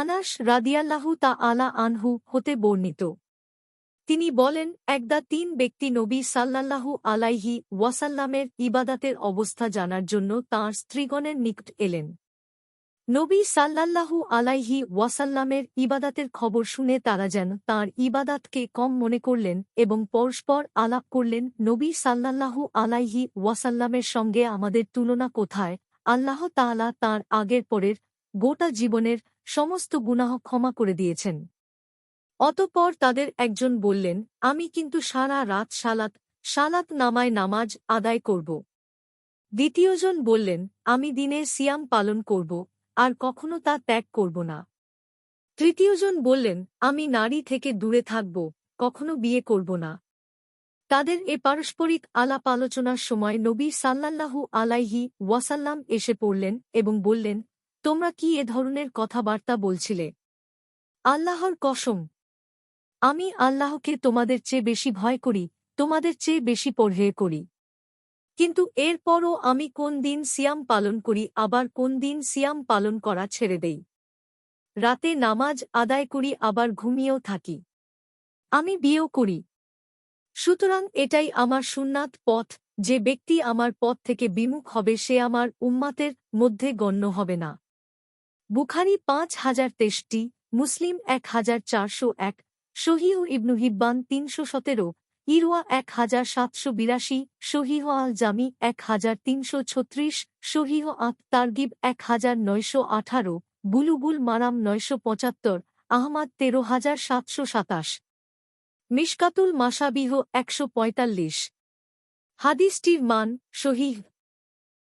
আনাস রাদিয়াল্লাহু তা আলা আনহু হতে বর্ণিত। তিনি বলেন, একদা তিন ব্যক্তি নবী সাল্লাল্লাহু আলাইহি ওয়াসাল্লামের ইবাদাতের অবস্থা জানার জন্য তাঁর স্ত্রীগণের নিকট এলেন। নবী সাল্লাল্লাহু আলাইহি ওয়াসাল্লামের ইবাদাতের খবর শুনে তারা যেন তাঁর ইবাদাতকে কম মনে করলেন এবং পরস্পর আলাপ করলেন, নবী সাল্লাল্লাহু আলাইহি ওয়াসাল্লামের সঙ্গে আমাদের তুলনা কোথায়? আল্লাহ তাআলা তাঁর আগের পরের গোটা জীবনের সমস্ত গুনাহ ক্ষমা করে দিয়েছেন। অতঃপর তাদের একজন বললেন, আমি কিন্তু সারা রাত সালাত সালাত নামায় নামাজ আদায় করব। দ্বিতীয়জন বললেন, আমি দিনে সিয়াম পালন করব, আর কখনো তা ত্যাগ করব না। তৃতীয়জন বললেন, আমি নারী থেকে দূরে থাকব, কখনো বিয়ে করব না। তাদের এ পারস্পরিক আলাপ আলোচনার সময় নবী সাল্লাল্লাহু আলাইহি ওয়াসাল্লাম এসে পড়লেন এবং বললেন তোমরা কি এ ধরনের কথাবার্তা বলছিলে? আল্লাহর কসম। আমি আল্লাহকে তোমাদের চেয়ে বেশি ভয় করি, তোমাদের চেয়ে বেশি পড়হে করি। কিন্তু এরপরও আমি কোন দিন সিয়াম পালন করি, আবার কোন দিন সিয়াম পালন করা ছেড়ে দেই। রাতে নামাজ আদায় করি, আবার ঘুমিয়েও থাকি। আমি বিয়েও করি। সুতরাং এটাই আমার সুন্নাত পথ, যে ব্যক্তি আমার পথ থেকে বিমুখ হবে, সে আমার উম্মাতের মধ্যে গণ্য হবে না। বুখারি পাঁচ হাজার তেষ্টি, মুসলিম এক হাজার চারশো এক, শহীহ ইবনু হিব্বান তিনশো সতেরো, ইরওয়া এক হাজার সাতশো বিরাশি, শহীহ আল জামি এক হাজার তিনশো ছত্রিশ, শহীহ আত তারগিব এক হাজার নয়শো আঠারো বুলুবুল মারাম নয়শো পঁচাত্তর, আহমাদ তেরো হাজার সাতশো সাতাশ। মিশকাতুল মাসাবিহ একশো পঁয়তাল্লিশ। হাদিসটির মান শহীহ